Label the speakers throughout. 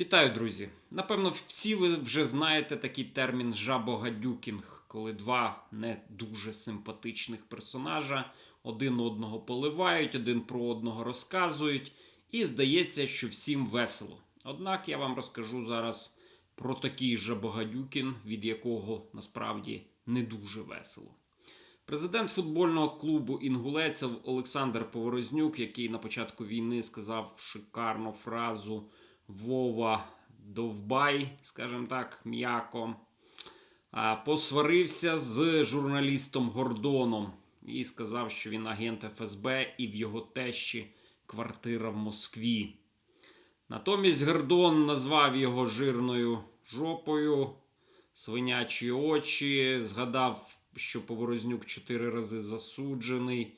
Speaker 1: Вітаю, друзі! Напевно, всі ви вже знаєте такий термін жабогадюкінг, коли два не дуже симпатичних персонажа один одного поливають, один про одного розказують, і здається, що всім весело. Однак я вам розкажу зараз про такий жабогадюкін, від якого насправді не дуже весело. Президент футбольного клубу Інгулеців Олександр Поворознюк, який на початку війни сказав шикарну фразу Вова Довбай, скажімо так, м'яко, посварився з журналістом Гордоном і сказав, що він агент ФСБ і в його тещі квартира в Москві. Натомість Гордон назвав його жирною жопою, свинячі очі, згадав, що Поворознюк чотири рази засуджений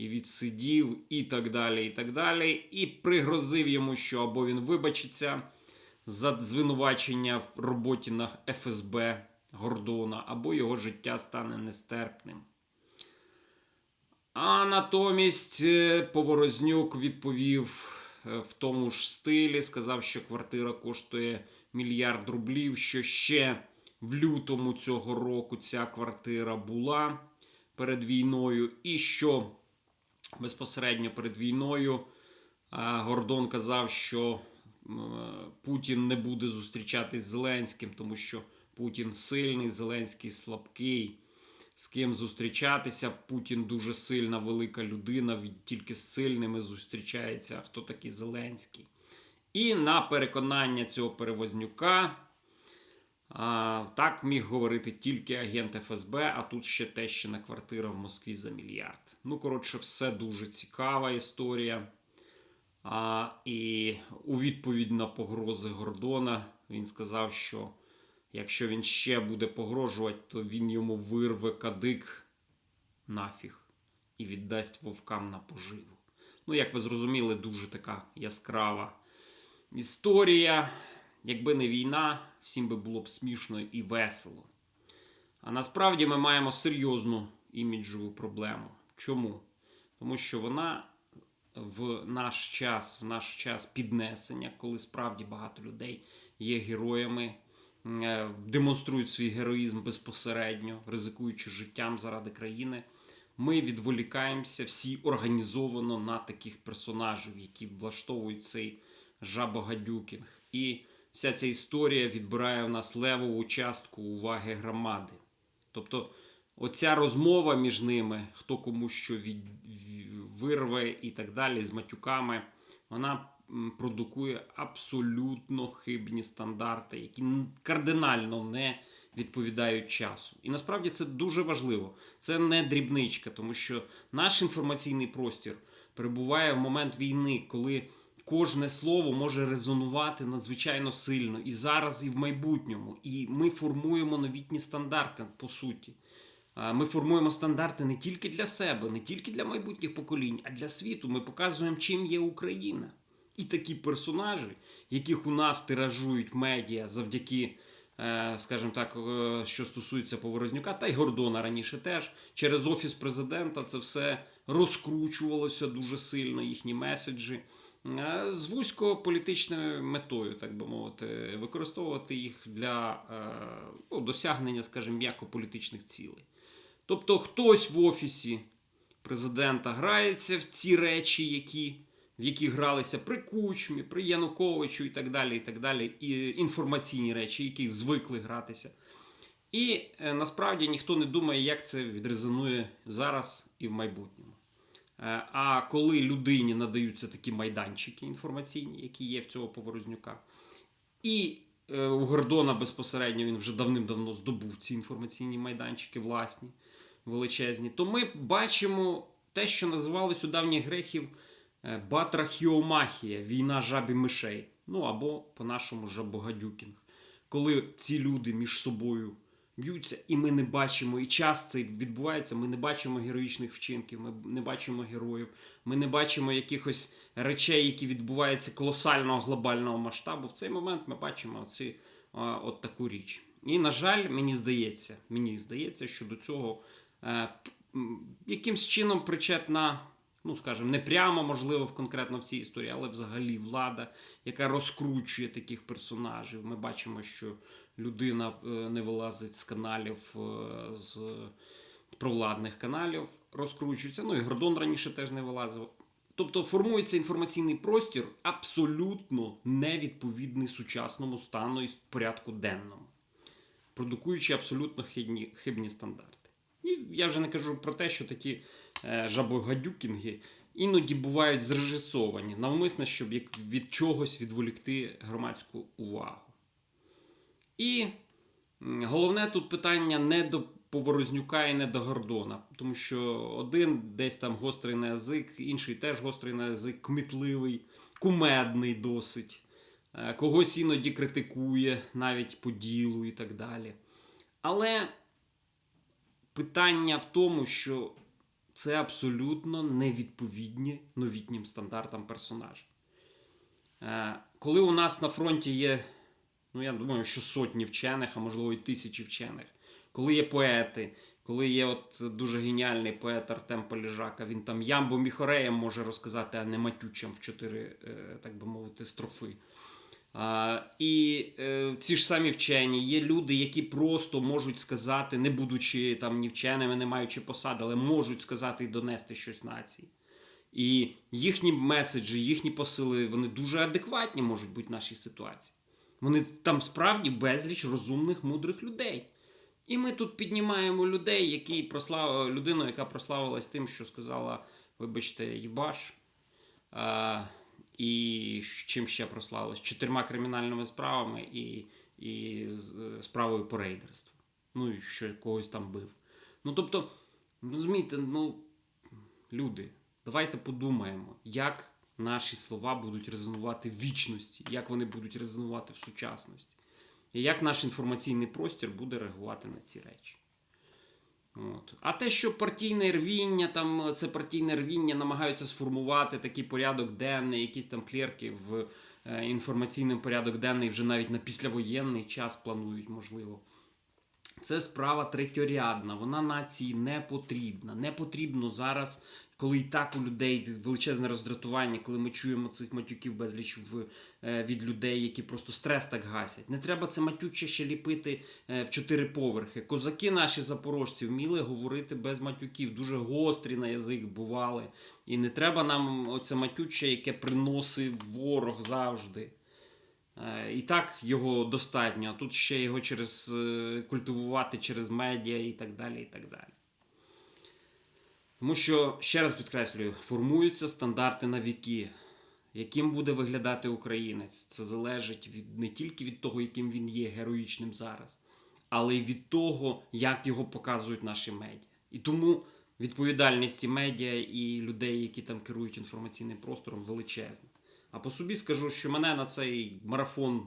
Speaker 1: і відсидів, і так далі, і так далі. І пригрозив йому, що або він вибачиться за звинувачення в роботі на ФСБ Гордона, або його життя стане нестерпним. А натомість е, Поворознюк відповів е, в тому ж стилі, сказав, що квартира коштує мільярд рублів, що ще в лютому цього року ця квартира була перед війною, і що безпосередньо перед війною Гордон казав, що Путін не буде зустрічатись з Зеленським, тому що Путін сильний, Зеленський слабкий. З ким зустрічатися? Путін дуже сильна, велика людина. Тільки з сильними зустрічається. А хто такий Зеленський? І на переконання цього перевознюка так міг говорити тільки агент ФСБ, а тут ще тещина квартира в Москві за мільярд. Ну, коротше, все дуже цікава історія. А, і у відповідь на погрози Гордона він сказав, що якщо він ще буде погрожувати, то він йому вирве кадик нафіг і віддасть вовкам на поживу. Ну, як ви зрозуміли, дуже така яскрава історія. Якби не війна, всім би було б смішно і весело. А насправді ми маємо серйозну іміджову проблему. Чому? Тому що вона в наш час, в наш час піднесення, коли справді багато людей є героями, е, демонструють свій героїзм безпосередньо, ризикуючи життям заради країни. Ми відволікаємося всі організовано на таких персонажів, які влаштовують цей жабогадюкінг. І вся ця історія відбирає в нас левову частку уваги громади. Тобто, оця розмова між ними, хто кому що від, вирве і так далі, з матюками, вона продукує абсолютно хибні стандарти, які кардинально не відповідають часу. І насправді це дуже важливо. Це не дрібничка, тому що наш інформаційний простір перебуває в момент війни, коли кожне слово може резонувати надзвичайно сильно і зараз, і в майбутньому. І ми формуємо новітні стандарти, по суті. Ми формуємо стандарти не тільки для себе, не тільки для майбутніх поколінь, а для світу. Ми показуємо, чим є Україна. І такі персонажі, яких у нас тиражують медіа завдяки, е, скажімо так, е, що стосується Поворознюка, та й Гордона раніше теж, через офіс президента це все розкручувалося дуже сильно, їхні меседжі. Е, З вузькополітичною метою, так би мовити, використовувати їх для е, ну, досягнення, скажімо, м'яко політичних цілей. Тобто хтось в офісі президента грається в ці речі, які, в які гралися при Кучмі, при Януковичу і так далі, і так далі, і інформаційні речі, які звикли гратися. І е, насправді ніхто не думає, як це відрезонує зараз і в майбутньому. Е, А коли людині надаються такі майданчики інформаційні, які є в цього поворознюка, і е, у Гордона безпосередньо він вже давним-давно здобув ці інформаційні майданчики власні, величезні, то ми бачимо те, що називалось у давніх грехів е, батрахіомахія, війна жабі мишей. Ну або по-нашому жабогадюкінг. Коли ці люди між собою б'ються, і ми не бачимо, і час цей відбувається, ми не бачимо героїчних вчинків, ми не бачимо героїв, ми не бачимо якихось речей, які відбуваються колосального глобального масштабу. В цей момент ми бачимо оці, а, от таку річ. І, на жаль, мені здається, мені здається, що до цього е, якимсь чином причетна Ну, скажімо, не прямо, можливо, в конкретно в цій історії, але взагалі влада, яка розкручує таких персонажів. Ми бачимо, що людина е, не вилазить з каналів, е, з провладних каналів, розкручується. Ну і Гордон раніше теж не вилазив. Тобто формується інформаційний простір абсолютно невідповідний сучасному стану і порядку денному, продукуючи абсолютно хибні, хибні стандарти. І я вже не кажу про те, що такі е, жабогадюкінги іноді бувають зрежисовані навмисно, щоб як від чогось відволікти громадську увагу. І головне тут питання не до Поворознюка і не до Гордона, тому що один десь там гострий на язик, інший теж гострий на язик, кмітливий, кумедний досить, е, когось іноді критикує навіть по ділу і так далі. Але питання в тому, що це абсолютно невідповідні новітнім стандартам персонажа. Е, Коли у нас на фронті є, ну я думаю, що сотні вчених, а можливо і тисячі вчених, коли є поети, коли є от дуже геніальний поет Артем Поліжака, він там ямбо міхореєм може розказати, а не матючам в чотири, е, так би мовити, строфи. А, і е, ці ж самі вчені, є люди, які просто можуть сказати, не будучи там ні вченими, не маючи посади, але можуть сказати і донести щось нації. І їхні меседжі, їхні посили, вони дуже адекватні можуть бути в нашій ситуації. Вони там справді безліч розумних, мудрих людей. І ми тут піднімаємо людей, які прослав... людину, яка прославилась тим, що сказала, вибачте, їбаш. А, і чим ще прославилась? Чотирма кримінальними справами і, і справою по рейдерству. Ну і що когось там бив. Ну тобто, розумієте, ну, люди, давайте подумаємо, як наші слова будуть резонувати в вічності, як вони будуть резонувати в сучасності. І як наш інформаційний простір буде реагувати на ці речі. От. А те, що партійне рвіння, там це партійне рвіння намагаються сформувати такий порядок денний, якісь там клерки в е, інформаційний порядок денний вже навіть на післявоєнний час планують, можливо. Це справа третьорядна, вона нації не потрібна. Не потрібно зараз, коли і так у людей величезне роздратування, коли ми чуємо цих матюків безліч в, е, від людей, які просто стрес так гасять. Не треба це матюче ще ліпити е, в чотири поверхи. Козаки наші запорожці вміли говорити без матюків, дуже гострі на язик бували. І не треба нам оце матюче, яке приносив ворог завжди. Е, І так його достатньо, а тут ще його через е, культивувати через медіа і так далі. і так далі. Тому що, ще раз підкреслюю, формуються стандарти на віки. Яким буде виглядати українець? Це залежить від, не тільки від того, яким він є героїчним зараз, але й від того, як його показують наші медіа. І тому відповідальність і медіа і людей, які там керують інформаційним простором, величезна. А по собі скажу, що мене на цей марафон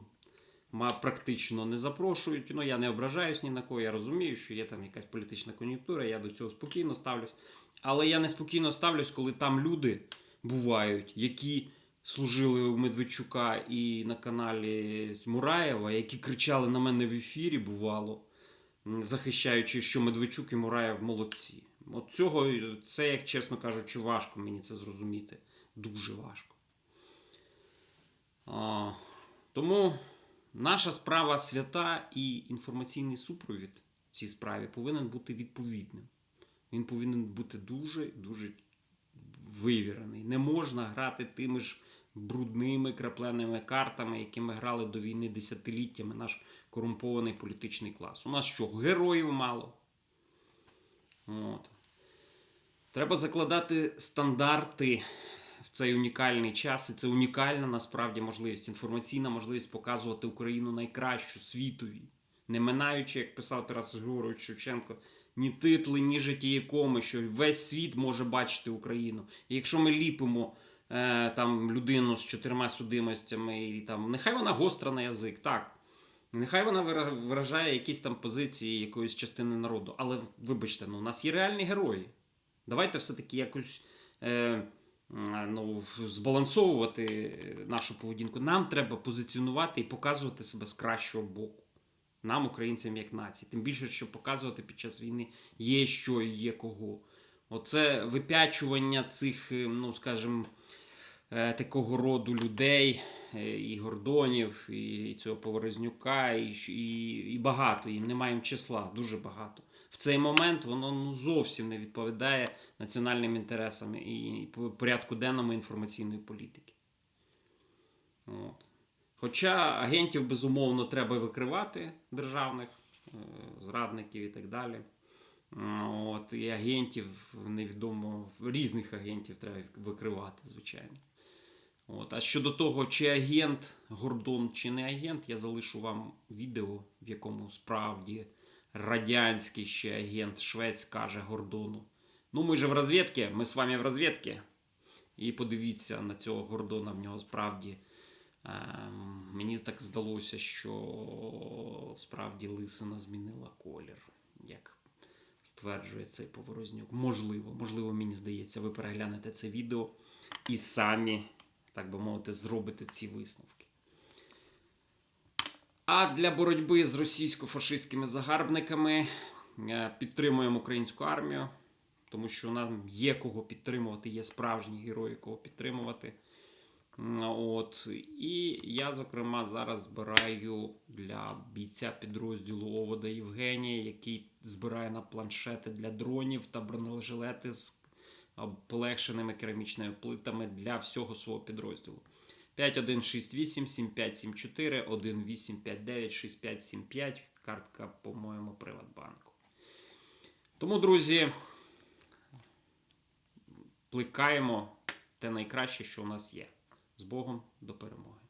Speaker 1: практично не запрошують. Ну, я не ображаюсь ні на кого, я розумію, що є там якась політична кон'юнктура, я до цього спокійно ставлюсь. Але я неспокійно ставлюсь, коли там люди бувають, які служили у Медведчука і на каналі Мураєва, які кричали на мене в ефірі, бувало, захищаючи, що Медведчук і Мураєв молодці. От цього, це, як чесно кажучи, важко мені це зрозуміти. Дуже важко. Тому наша справа свята і інформаційний супровід в цій справі повинен бути відповідним. Він повинен бути дуже дуже вивірений. Не можна грати тими ж брудними крапленими картами, якими грали до війни десятиліттями наш корумпований політичний клас. У нас що, героїв мало? От. Треба закладати стандарти цей унікальний час, і це унікальна насправді можливість, інформаційна можливість показувати Україну найкращу світові, не минаючи, як писав Тарас Григорович Шевченко, ні титли, ні життєєкоми, що весь світ може бачити Україну. І якщо ми ліпимо е, там людину з чотирма судимостями, і там нехай вона гостра на язик, так. Нехай вона вира- виражає якісь там позиції якоїсь частини народу. Але вибачте, ну у нас є реальні герої. Давайте все-таки якось е, ну, збалансовувати е, нашу поведінку. Нам треба позиціонувати і показувати себе з кращого боку. Нам, українцям, як нації. Тим більше, що показувати під час війни є що і є кого. Оце випячування цих, е, ну скажімо, е, такого роду людей, е, і Гордонів, і цього Поворознюка, і, і, і багато. Їм немає числа, дуже багато. Цей момент воно ну, зовсім не відповідає національним інтересам і порядку денному інформаційної політики. От. Хоча агентів, безумовно, треба викривати державних, е, зрадників і так далі. От, і агентів невідомо, різних агентів треба викривати, звичайно. От. А щодо того, чи агент Гордон, чи не агент, я залишу вам відео, в якому справді радянський ще агент Швець каже Гордону. Ну, ми же в розвідці, ми з вами в розвідці. І подивіться на цього Гордона, в нього справді. Ем, мені так здалося, що справді лисина змінила колір, як стверджує цей поворознюк. Можливо, можливо, мені здається, ви переглянете це відео і самі, так би мовити, зробите ці висновки. А для боротьби з російсько-фашистськими загарбниками е, підтримуємо українську армію, тому що нам є кого підтримувати, є справжні герої, кого підтримувати. От. І я, зокрема, зараз збираю для бійця підрозділу Овода Євгенія, який збирає на планшети для дронів та бронежилети з полегшеними керамічними плитами для всього свого підрозділу. 5168 7574 1859 6575. Картка, по-моєму, Приватбанку. Тому, друзі, плекаємо те найкраще, що у нас є. З Богом до перемоги.